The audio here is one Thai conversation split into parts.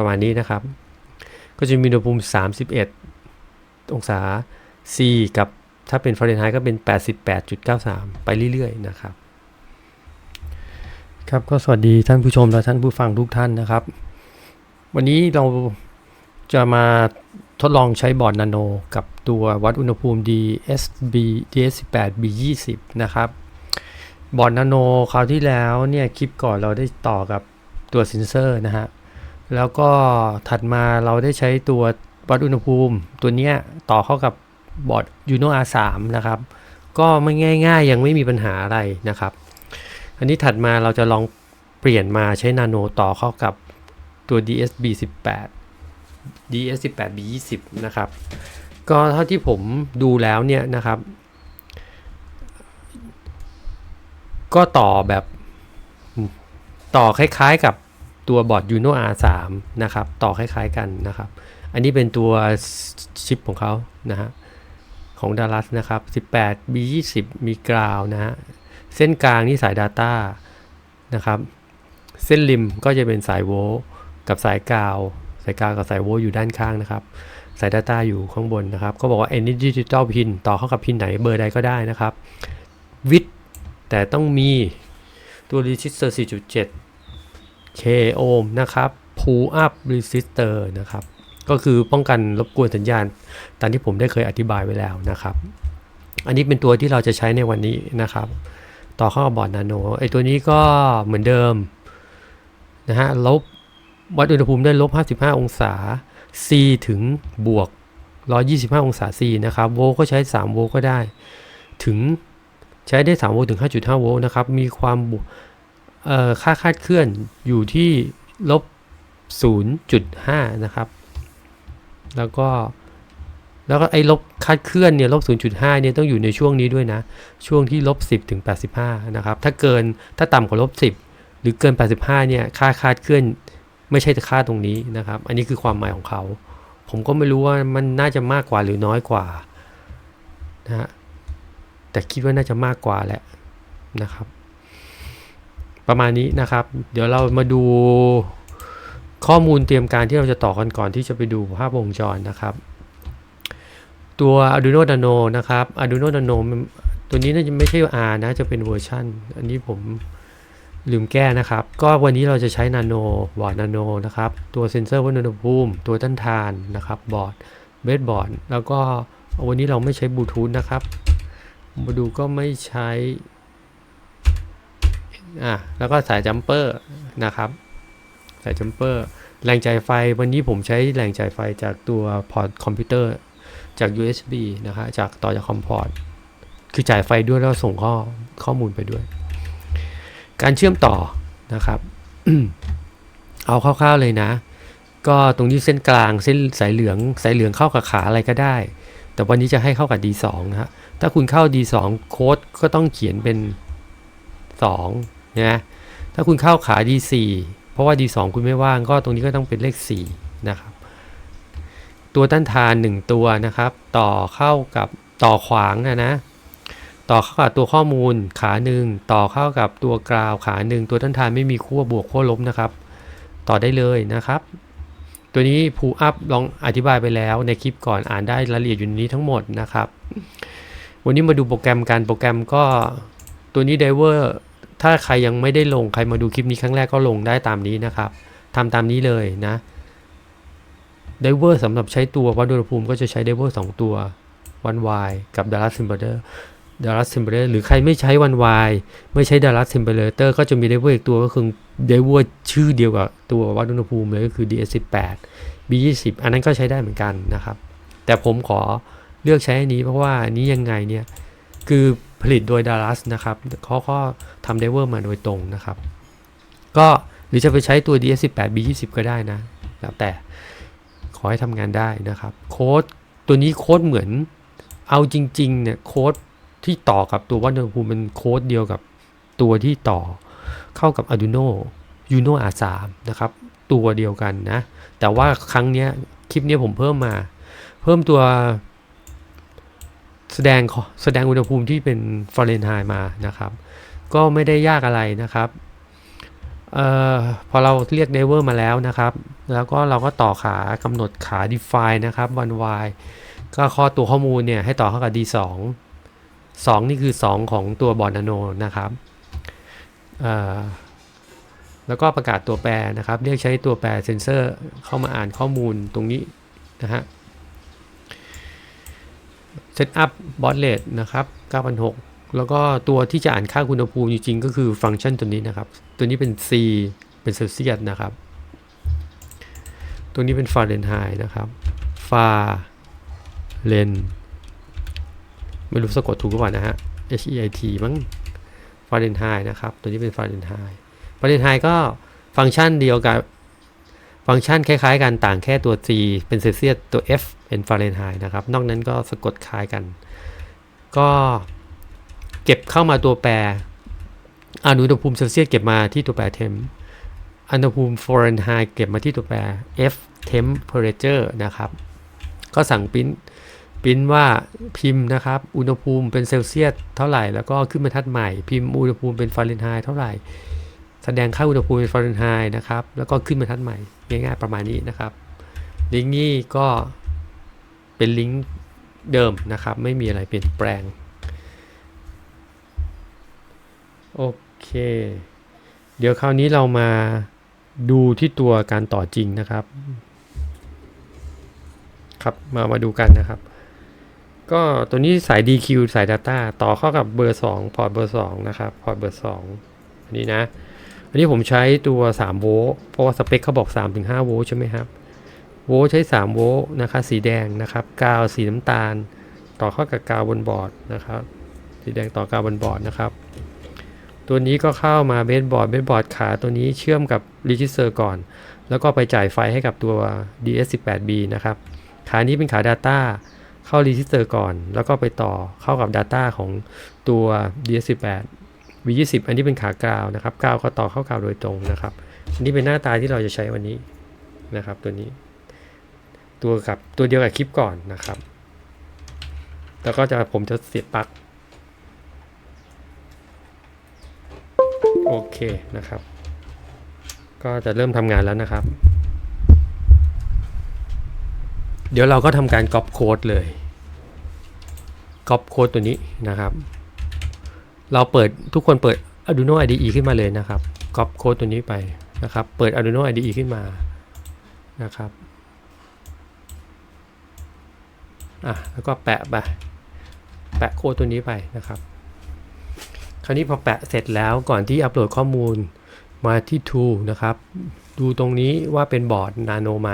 ประมาณนี้นะครับ ก็จะมีอุณหภูมิ 31 องศา C กับถ้าเป็นฟาเรนไฮต์ก็เป็น 88.93 ไปเรื่อยๆนะครับ ครับก็สวัสดีท่านผู้ชมและท่านผู้ฟังทุกท่านนะครับ วันนี้เราจะมาทดลองใช้บอร์ดนาโน กับตัววัดอุณหภูมิ DSB DS18 B20 นะครับ บอร์ดนาโนคราวที่แล้วเนี่ยคลิปก่อนเราได้ต่อกับตัวเซนเซอร์นะฮะ แล้วก็ถัดมาเราได้ใช้ตัววัดอุณหภูมิ ตัวเนี้ยต่อเข้ากับบอร์ด Uno R3 นะครับ ก็ไม่ง่ายๆ ยังไม่มีปัญหาอะไรนะครับ อันนี้ถัดมาเราจะลองเปลี่ยนมาใช้นาโนต่อเข้ากับตัว DSB 18 DS18 B20 นะครับ ก็เท่าที่ผมดูแล้วเนี่ยนะครับ ก็ต่อแบบต่อคล้ายๆกับ ตัวบอร์ด Uno R3 นะครับ ต่อคล้ายๆกันนะครับ อันนี้เป็นตัวชิปของเขานะฮะของดารัสนะครับ 18 B20 มีกราวนะฮะ เส้นกลางนี่สาย Data นะครับ เส้นริมก็จะเป็นสายโวกับสายกาว สายกาวกับสายโวอยู่ด้านข้างนะครับ สาย Data อยู่ข้างบนนะครับ ก็บอกว่า any digital pin ต่อเข้ากับพินไหนเบอร์ใดก็ได้นะครับวิดแต่ต้องมีตัว resistor 4.7 k ohm นะครับ pull up resistor นะครับ ก็คือป้องกันรบกวนสัญญาณ ตามที่ผมได้เคยอธิบายไว้แล้วนะครับ อันนี้เป็นตัวที่เราจะใช้ในวันนี้นะครับ ต่อเข้ากับบอร์ดนาโนไอตัวนี้ก็เหมือนเดิมนะฮะลบวัดอุณหภูมิได้ลบ 55 องศา C ถึงบวก 125 องศา C นะครับ โวลต์ก็ใช้ 3 โวลต์ก็ได้ ถึงใช้ได้ 3 โวลต์ถึง 5.5 โวลต์นะครับ มีความ ค่าคาดเคลื่อนอยู่ที่ลบ 0.5 นะครับ แล้วก็แล้วก็ไอ้ลบคาดเคลื่อนเนี่ยลบ 0.5 เนี่ยต้องอยู่ในช่วงนี้ด้วยนะ ช่วงที่ลบ 10 ถึง 85 นะครับ ถ้าเกินถ้าต่ำกว่าลบ 10 หรือเกิน 85 เนี่ยค่าคาดเคลื่อนไม่ใช่ค่าตรงนี้นะครับ อันนี้คือความหมายของเขา ผมก็ไม่รู้ว่ามันน่าจะมากกว่าหรือน้อยกว่านะฮะแต่คิดว่าน่าจะมากกว่าแหละนะครับ ประมาณนี้นะครับ เดี๋ยวเรามาดูข้อมูลเตรียมการที่เราจะต่อกันก่อนที่จะไปดูภาพวงจรนะครับ ตัว Arduino Nano นะครับ Arduino Nano ตัวนี้น่าจะไม่ใช่ R นะจะเป็นเวอร์ชันอันนี้ผมลืมแก้นะครับ ก็วันนี้เราจะใช้นาโนบอร์ดนาโนนะครับ ตัวเซ็นเซอร์วัดอุณหภูมิตัวต้านทานนะครับบอร์ดเบสบอร์ดแล้วก็วันนี้เราไม่ใช้บลูทูธนะครับมาดูก็ไม่ใช้ อะแล้วก็สายจัมเปอร์นะครับสายจัมเปอร์แรงจ่ายไฟวันนี้ผมใช้แรงจ่ายไฟจากตัวพอร์ตคอมพิวเตอร์จาก USB นะครับจากต่อจากคอมพอร์ตคือจ่ายไฟด้วยแล้วส่งข้อข้อมูลไปด้วย การเชื่อมต่อนะครับ เอาคร่าวๆเลยนะ ก็ตรงนี้เส้นกลางเส้นสายเหลืองสายเหลืองเข้ากับขาอะไรก็ได้ แต่วันนี้จะให้เข้ากับ D2 นะฮะถ้าคุณเข้า D2 โค้ดก็ต้องเขียนเป็น 2 นะถ้าคุณเข้าขา D4 เพราะว่า D2 คุณไม่ว่างก็ตรงนี้ก็ต้องเป็นเลข4นะครับตัวต้านทาน 1 ตัวนะครับ ต่อเข้ากับต่อขวางนะนะต่อเข้ากับตัวข้อมูลขาหนึ่งต่อเข้ากับตัวกราวขาหนึ่งตัวต้านทานไม่มีขั้วบวกขั้วลบนะครับ ต่อได้เลยนะครับ ตัวนี้พูอัพลองอธิบายไปแล้วในคลิปก่อนอ่านได้รายละเอียดอยู่ในนี้ทั้งหมดนะครับ วันนี้มาดูโปรแกรมการโปรแกรมก็ตัวนี้ไดเวอร์ ถ้าใครยังไม่ได้ลงใครมาดูคลิปนี้ครั้งแรกก็ลงได้ตามนี้นะครับทำตามนี้เลยนะไดเวอร์สำหรับใช้ตัววัดอุณหภูมิก็จะใช้ไดเวอร์สตัววันวายกับดารัสซิมเบอร์ดารัสซิมเบอร์หรือใครไม่ใช้วันวายไม่ใช้ดารัสซิมเบอร์เตอร์ก็จะมีไดเวอร์อีกตัวก็คือไดเวอร์ชื่อเดียวกับตัววัดอุณหภูมิเลยก็คือ DS18 B20 อันนั้นก็ใช้ได้เหมือนกันนะครับ แต่ผมขอเลือกใช้อันนี้เพราะว่านี้ยังไงเนี่ยคือ ผลิตโดยดารัสนะครับเขาก็ทำไดเวอร์มาโดยตรงนะครับ ก็หรือจะไปใช้ตัว DS18 B20 ก็ได้นะ แล้วแต่ขอให้ทำงานได้นะครับ โค้ดตัวนี้โค้ดเหมือนเอาจริงๆเนี่ยโค้ดที่ต่อกับตัววัดอุณหภูมิเป็นโค้ดเดียวกับตัวที่ต่อเข้ากับ Arduino Uno R3 นะครับ ตัวเดียวกันนะ แต่ว่าครั้งนี้คลิปนี้ผมเพิ่มมา เพิ่มตัว ดงแสดงอุณหภูมิที่เป็นฟาเรนไฮต์มานะครับ ก็ไม่ได้ยากอะไรนะครับเอ่อพอเราเรียก driver มาแล้วนะครับ แล้วก็เราก็ต่อขากำหนดขา define นะครับ one y ก็ข้อตัวข้อมูลเนี่ยให้ต่อเข้ากับ d 2 2 นี่คือ 2 ของตัวบอร์นาโนนะครับเอ่อแล้วก็ประกาศตัวแปรนะครับ เรียกใช้ตัวแปรเซนเซอร์เข้ามาอ่านข้อมูลตรงนี้นะฮะ set up baud rate นะครับ9,600แล้วก็ตัวที่จะอ่านค่าอุณหภูมิจริงๆ ก็คือฟังก์ชันตัวนี้นะครับ ตัวนี้เป็น C เป็นเซลเซียสนะครับ ตัวนี้เป็นฟาเรนไฮต์นะครับฟาเรนไม่รู้สะกดถูกหรือเปล่านะฮะ H E I T มั้งฟาเรนไฮต์นะครับ ตัวนี้เป็นฟาเรนไฮต์ฟาเรนไฮต์ก็ฟังก์ชันเดียวกับ ฟังก์ชันคล้ายๆกันต่างแค่ตัว C เป็นเซลเซียสตัว F เป็นฟาเรนไฮต์นะครับ นอกนั้นก็สะกดคล้ายกัน ก็เก็บเข้ามาตัวแปรอนุณหภูมิเซลเซียสเก็บมาที่ตัวแปรเทมอุณหภูมิฟาเรนไฮต์เก็บมาที่ตัวแปร F temperature นะครับ ก็สั่งปิ้นปริ้นว่าพิมพ์นะครับ อุณหภูมิเป็นเซลเซียสเท่าไหร่ แล้วก็ขึ้นบรรทัดใหม่ พิมพ์อุณหภูมิเป็นฟาเรนไฮต์เท่าไหร่ แสดงค่าอุณหภูมิเป็นฟาเรนไฮต์นะครับ แล้วก็ขึ้นบรรทัดใหม่ ง่ายๆประมาณนี้นะครับ ลิงก์นี้ก็เป็นลิงก์เดิมนะครับ ไม่มีอะไรเปลี่ยนแปลง โอเค เดี๋ยวคราวนี้เรามาดูที่ตัวการต่อจริงนะครับ ครับ มามาดูกันนะครับ ก็ตัวนี้สาย DQ สาย Data ต่อเข้ากับเบอร์ 2 พอร์ตเบอร์ 2 นะครับ พอร์ตเบอร์ 2 อันนี้นะ อันนี้ผมใช้ตัว3โวลต์เพราะว่าสเปคเขาบอก 3-5 โวลต์ใช่ไหมครับ โวลต์ใช้ 3 โวลต์นะครับสีแดงนะครับ กาวสีน้ำตาล ต่อเข้ากับกาวบนบอร์ดนะครับ สีแดงต่อกาวบนบอร์ดนะครับ ตัวนี้ก็เข้ามาเบสบอร์ดเบสบอร์ดขาตัวนี้เชื่อมกับรีจิสเตอร์ก่อน แล้วก็ไปจ่ายไฟให้กับตัว DS18B นะครับ ขานี้เป็นขา Data เข้ารีจิสเตอร์ก่อน แล้วก็ไปต่อเข้ากับ Data ของตัว DS18 V20 อันนี้เป็นขากาวนะครับกาวก็ต่อเข้ากาวโดยตรงนะครับ อันนี้เป็นหน้าตาที่เราจะใช้วันนี้นะครับ ตัวนี้ ตัวกับตัวเดียวกับคลิปก่อนนะครับ แล้วก็จะผมจะเสียบปลั๊กโอเคนะครับ ก็จะเริ่มทำงานแล้วนะครับ เดี๋ยวเราก็ทำการก๊อปโค้ดเลยก๊อปโค้ดตัวนี้นะครับ เราเปิดทุกคนเปิด Arduino IDE ขึ้นมาเลยนะครับก๊อปโค้ดตัวนี้ไปนะครับ เปิด Arduino IDE ขึ้นมานะครับอะแล้วก็แปะไปแปะโค้ดตัวนี้ไปนะครับ คราวนี้พอแปะเสร็จแล้วก่อนที่อัปโหลดข้อมูลมาที่ Tool นะครับ ดูตรงนี้ว่าเป็นบอร์ดนาโนไหม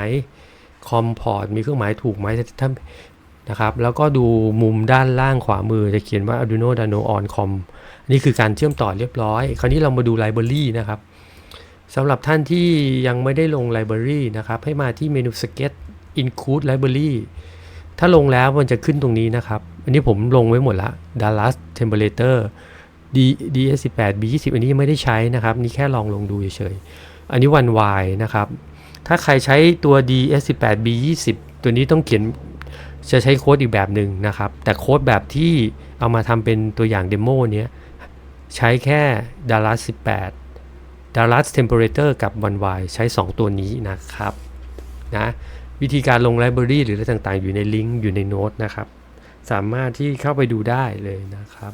คอมพอร์ตมีเครื่องหมายถูกไหมถ้า นะครับ แล้วก็ดูมุมด้านล่างขวามือจะเขียนว่า Arduino Nano on com นี่คือการเชื่อมต่อเรียบร้อย คราวนี้เรามาดูไลบรารีนะครับสำหรับท่านที่ยังไม่ได้ลงไลบรารีนะครับ ให้มาที่เมนู Sketch Include Library ถ้าลงแล้วมันจะขึ้นตรงนี้นะครับ อันนี้ผมลงไว้หมดละ Dallas Temperature D DS18 B20 อันนี้ยังไม่ได้ใช้นะครับ นี่แค่ลองลงดูเฉยๆ อันนี้วัน Y นะครับ ถ้าใครใช้ตัว DS18 B20 ตัวนี้ต้องเขียน จะใช้โค้ดอีกแบบหนึ่งนะครับ แต่โค้ดแบบที่เอามาทำเป็นตัวอย่างเดโมเนี้ยใช้แค่ Dallas 18 Dallas Temperature กับ One Y ใช้ 2 ตัวนี้นะครับนะวิธีการลงไลบรารีหรืออะไรต่างๆ อยู่ในลิงก์อยู่ในโน้ตนะครับ สามารถที่เข้าไปดูได้เลยนะครับ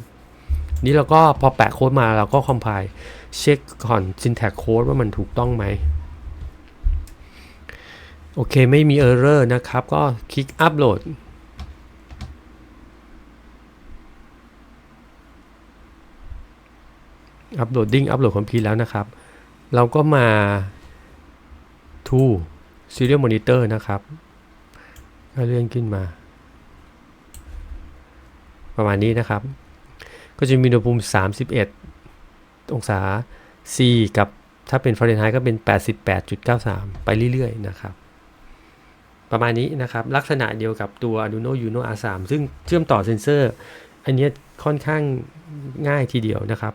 นี่เราก็พอแปะโค้ดมาเราก็คอมไพล์เช็คก่อน syntax code ว่ามันถูกต้องไหม โอเคไม่มี error นะครับ ก็คลิกอัปโหลดอัปโหลดดิ้งอัปโหลดคอมพิวแล้วนะครับ เราก็มา to serial monitor นะครับก็เลื่อนขึ้นมา ประมาณนี้นะครับ ก็จะมีอุณหภูมิ 31 องศา C กับถ้าเป็นฟาเรนไฮต์ก็เป็น 88.93 ไปเรื่อยๆ นะครับ ประมาณนี้นะครับ ลักษณะเดียวกับตัว Arduino Uno R3 ซึ่งเชื่อมต่อเซนเซอร์ อันนี้ค่อนข้างง่ายทีเดียวนะครับ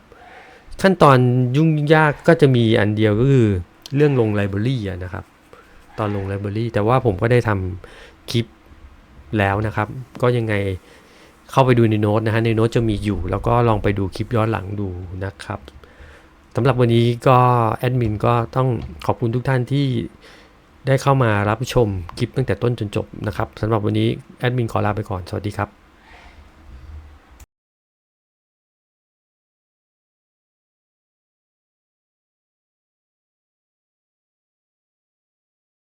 ขั้นตอนยุ่งยากก็จะมีอันเดียวก็คือเรื่องลงไลบรารีนะครับ ตอนลงไลบรารีแต่ว่าผมก็ได้ทำคลิปแล้วนะครับ ก็ยังไงเข้าไปดูในโน้ตนะฮะในโน้ตจะมีอยู่ แล้วก็ลองไปดูคลิปย้อนหลังดูนะครับสำหรับวันนี้ก็แอดมินก็ต้องขอบคุณทุกท่านที่ ได้เข้ามารับชมคลิปตั้งแต่ต้นจนจบนะครับสำหรับวันนี้แอดมินขอลาไปก่อน สวัสดีครับ